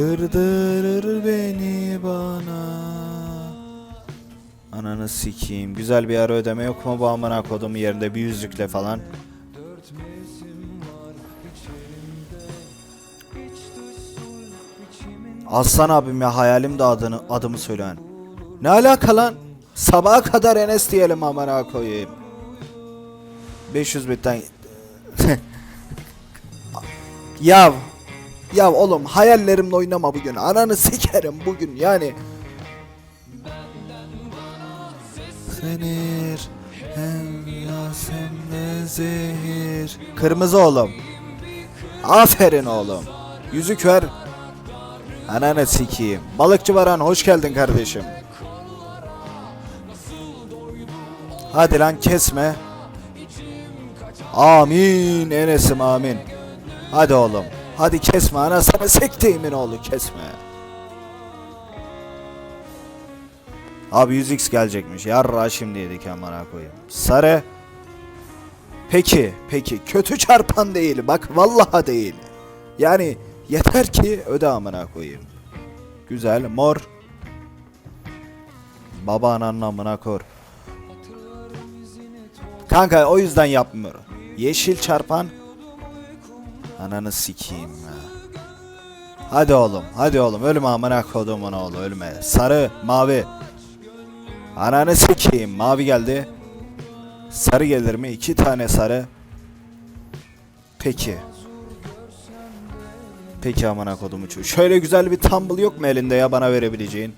Kırdırır beni bana. Ananı sikeyim. Güzel bir ara ödeme yok mu bu amına kodumu yerinde bir yüzükle falan. Aslan abim ya hayalim de adını adımı söyleyen. Ne alaka lan? Sabaha kadar Enes diyelim amına koyayım. 500 bitten Yav Ya oğlum hayallerimle oynama bugün. Ananı sikerim bugün yani. Senir hem de zehir. Kırmızı oğlum. Aferin oğlum. Yüzük ver Ananı sikeyim. Balıkçı Baran hoş geldin kardeşim. Hadi lan kesme. Amin Enes'im amin. Hadi oğlum. Hadi kesme anasını sektiğimin oğlu kesme. Abi 100x gelecekmiş. Yarra şimdi yedik amına koyayım. Sarı. Peki, peki. Kötü çarpan değil. Bak vallahi değil. Yani yeter ki öde amına koyayım. Güzel. Mor. Baba ananın amına kor. Kanka o yüzden yapmıyorum. Yeşil çarpan. Ananı sikeyim ya. Hadi oğlum, hadi oğlum. Ölme amına kodumun oğlu, ölme. Sarı, mavi. Ananı sikeyim. Mavi geldi. Sarı gelir mi? İki tane sarı. Peki. Peki amına kodumu çocuğu. Şöyle güzel bir tumble yok mu elinde ya bana verebileceğin?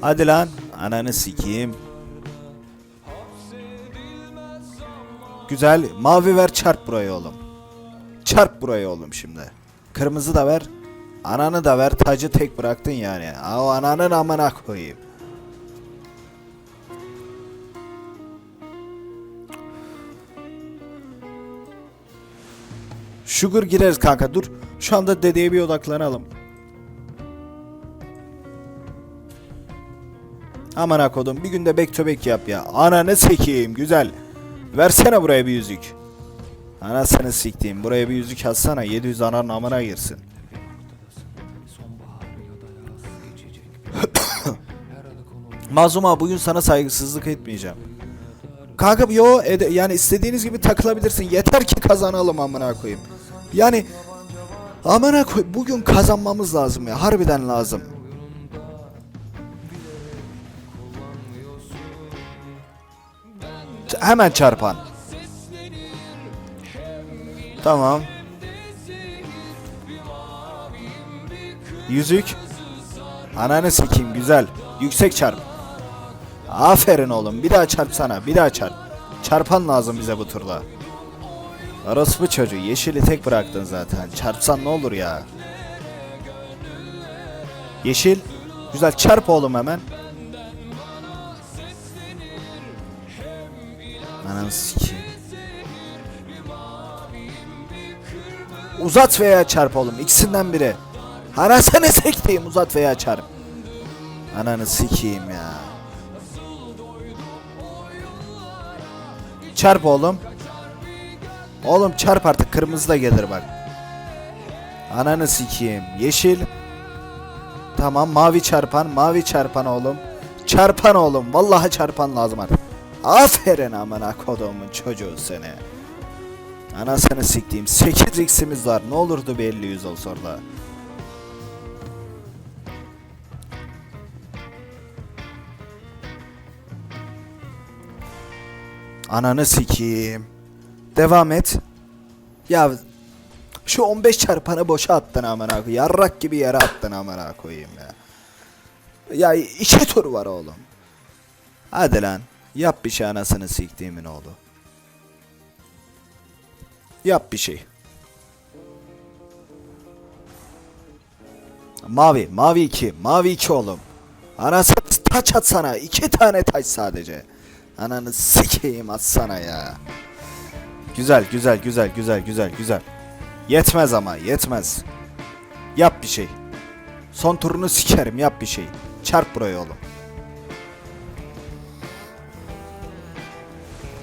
Hadi lan. Ananı sikeyim. Güzel. Mavi ver çarp burayı oğlum. Çarp burayı oğlum şimdi. Kırmızı da ver. Ananı da ver. Tacı tek bıraktın yani. Aa, ananın amına koyayım. Sugar gireriz kanka dur. Şu anda dedeye bir odaklanalım. Aman akodum bir günde back to back yap ya. Ananı sikeyim güzel. Versene buraya bir yüzük. Anasını siktiğim buraya bir yüzük atsana 700 ananın amına girsin. Mazlum abi bugün sana saygısızlık etmeyeceğim. Kanka yo yani istediğiniz gibi takılabilirsin. Yeter ki kazanalım amına koyayım. Yani amına koy bugün kazanmamız lazım ya. Harbiden lazım. Hemen çarpan. Tamam. Yüzük. Ananı sikeyim güzel. Yüksek çarp. Aferin oğlum. Bir daha çarpsana. Bir daha çarp. Çarpan lazım bize bu turda. Orospu çocuğu. Yeşili tek bıraktın zaten. Çarpsan ne olur ya. Yeşil. Güzel çarp oğlum hemen. Ananı sikeyim. Uzat veya çarp oğlum. İkisinden biri. Anasını sektiğim uzat veya çarp. Ananı sikeyim ya. Çarp oğlum. Oğlum çarp artık kırmızı da gelir bak. Ananı sikeyim. Yeşil. Tamam mavi çarpan mavi çarpan oğlum. Çarpan oğlum. Vallahi çarpan lazım artık. Aferin amına kodumun çocuğu seni. Anasını siktiğim 8 x'imiz var. Ne olurdu bir 50 100 olsa orada. Ananı sikeyim. Devam et. Ya şu 15 çarpanı boşa attın amına koyayım. Yarrak gibi yere attın amına koyayım ya. Ya iki tur var oğlum. Hadi lan. Yap bir şey anasını siktiğimin oğlu. Yap bir şey. Mavi, mavi 2, mavi 2 oğlum. Anasını taç atsana. iki tane taç sadece. Ananı sikeyim atsana ya. Güzel, güzel, güzel, güzel, güzel, güzel. Yetmez ama, yetmez. Yap bir şey. Son turunu sikerim, yap bir şey. Çarp buraya oğlum.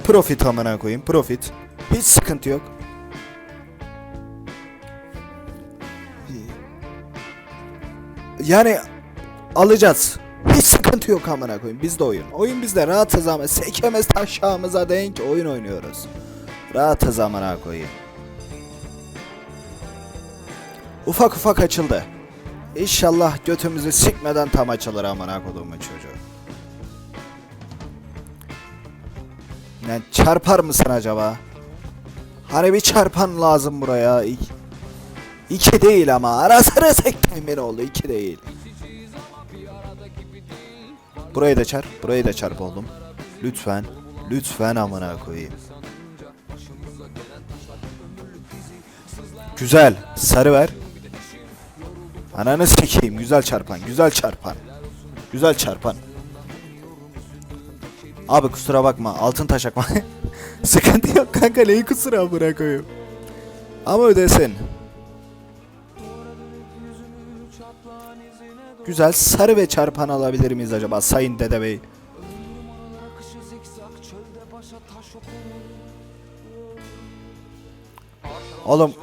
Profit amına koyayım. Profit. Hiç sıkıntı yok. Yani alacağız. Hiç sıkıntı yok amına koyayım. Biz de oyun. Oyun bizde rahatız ama sekemez aşağımıza denk oyun oynuyoruz. Rahatız amına koyayım. Ufak ufak açıldı. İnşallah götümüzü sikmeden tam açılır amına kodumun çocuğu. Yani çarpar mısın acaba? Hani bir çarpan lazım buraya. İki, iki değil ama arasını sektim beni oldu. iki değil. Burayı da çarp. Burayı da çarp oğlum. Lütfen. Lütfen amına koyayım. Güzel. Sarı ver. Ananı sikeyim. Güzel çarpan. Güzel çarpan. Güzel çarpan. Abi kusura bakma. Altın taşakma. Sıkıntı yok kanka. Neyi kusura bırakayım. Ama ödesin. Güzel sarı ve çarpan alabilir miyiz acaba Sayın Dede Bey? Oğlum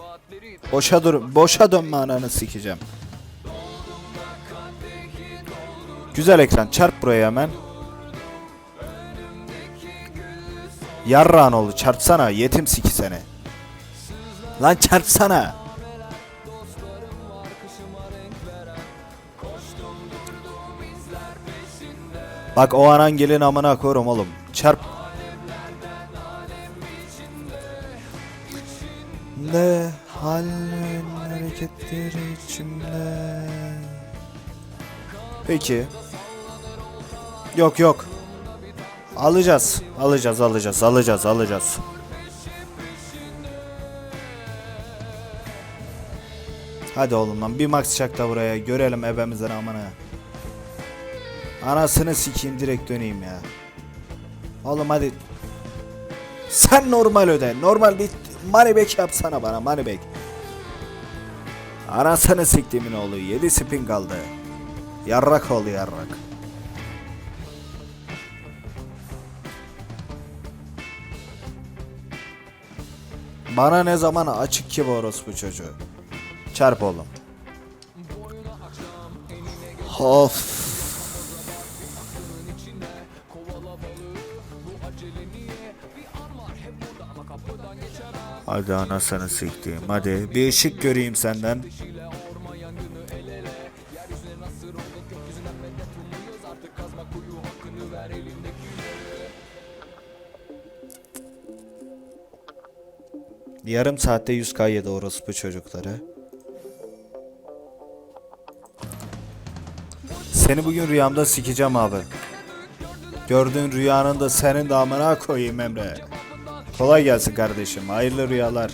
boşa dur boşa dönme ananı sikeceğim. Güzel ekran çarp buraya hemen. Yarrağın oldu çarpsana yetim siki seni. Lan çarpsana. Bak o anan gelin amına koyarım oğlum. Çarp. Ne halin hareketleri içimde. Peki. Yok yok. Alacağız. Alacağız, alacağız, alacağız, alacağız. Hadi oğlum lan bir max çak da buraya görelim ebemizin amına. Anasını sikeyim direkt döneyim ya. Oğlum hadi. Sen normal öde. Normal bir money back yapsana bana money back. Anasını siktimin oğlu. 7 spin kaldı. Yarrak oldu yarrak. Bana ne zaman açık ki bu orospu çocuğu. Çarp oğlum. Of. Hadi anasını siktiğim hadi bir ışık göreyim senden. Yarım saatte 100k yedi orospu çocukları. Seni bugün rüyamda sikeceğim abi. Gördüğün rüyanın da senin de amına koyayım Emre. Kolay gelsin kardeşim. Hayırlı rüyalar.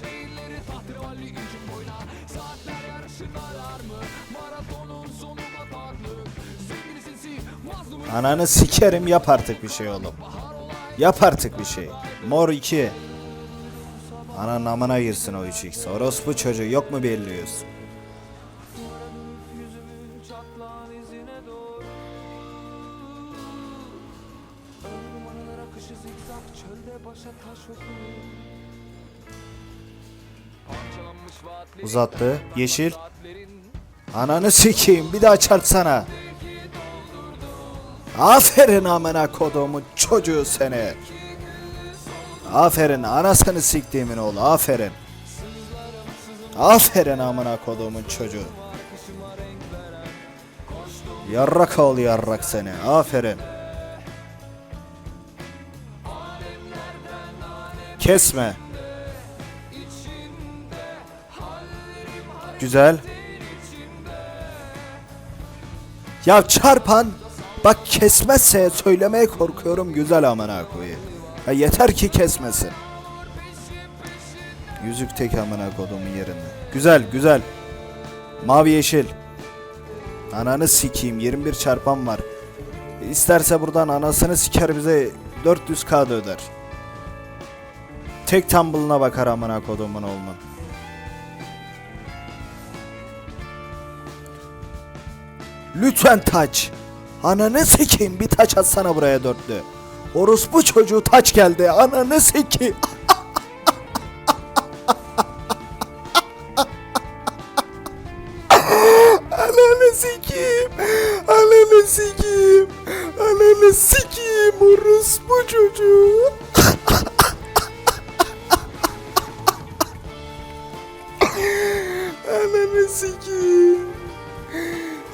Ananı sikerim yap artık bir şey oğlum. Yap artık bir şey. Mor 2. Ananın amına girsin o 3x. Orospu çocuğu yok mu belliyoruz? Uzattı. Yeşil. Ananı sikeyim bir daha çarpsana. Aferin amına koduğumun çocuğu seni. Aferin anasını siktiğimin oğlu aferin. Aferin amına koduğumun çocuğu. Yarrak oğlu yarrak seni aferin. Kesme. Güzel. Ya çarpan bak kesmezse söylemeye korkuyorum güzel amına koyayım. Ya yeter ki kesmesin. Yüzük tek amına kodumun yerinde. Güzel güzel. Mavi yeşil. Ananı sikeyim 21 çarpan var. İsterse buradan anasını siker bize 400k da öder. Tek tumble'ına bakar amına kodumun oğlunun. Lütfen taç. Ananı sikeyim bir taç atsana buraya dörtlü. Orospu çocuğu taç geldi. Ananı seki. Ananı sikeyim. Ananı sikeyim. Ananı sikeyim. Orospu çocuğu. Ananı sikeyim.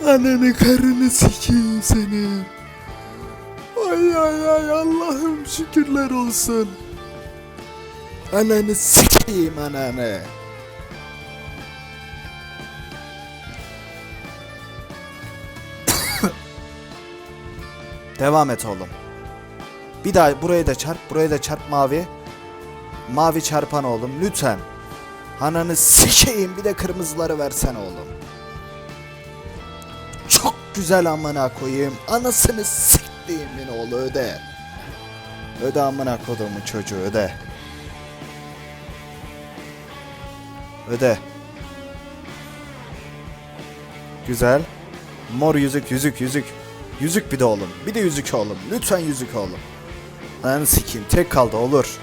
Ananı karını sikeyim seni. Ay ay ay Allah'ım şükürler olsun. Ananı sikeyim ananı. Devam et oğlum. Bir daha buraya da çarp, buraya da çarp mavi. Mavi çarpan oğlum lütfen. Ananı sikeyim bir de kırmızıları versen oğlum. Çok güzel amına koyayım. Anasını siktiğimin oğlu öde. Öde amına kodumun çocuğu öde. Öde. Güzel. Mor yüzük yüzük yüzük. Yüzük bir de oğlum. Bir de yüzük oğlum. Lütfen yüzük oğlum. Ananı sikeyim. Tek kaldı olur.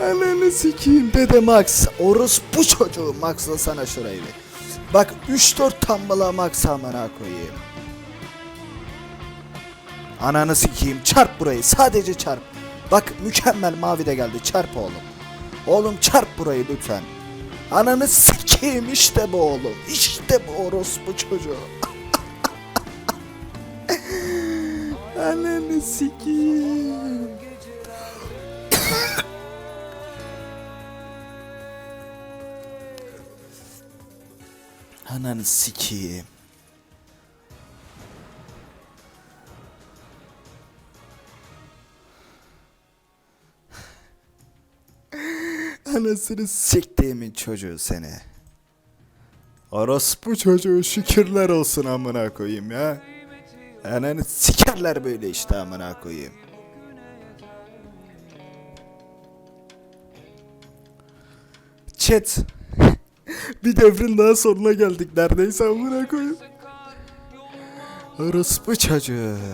Ananı sikeyim dede Max. Orospu çocuğu Max'la sana şurayı bir. Bak 3-4 tambala Max amına koyayım. Ananı sikeyim çarp burayı sadece çarp. Bak mükemmel mavi de geldi çarp oğlum. Oğlum çarp burayı lütfen. Ananı sikeyim işte bu oğlum. İşte bu orospu çocuğu. Ananı sikeyim. Ananı sikeyim. Anasını siktiğimin çocuğu seni. Orospu çocuğu şükürler olsun amına koyayım ya. Ananı sikerler böyle işte amına koyayım. Chat. bir devrin daha sonuna geldik neredeyse amına koyayım. Orospu çocuğu.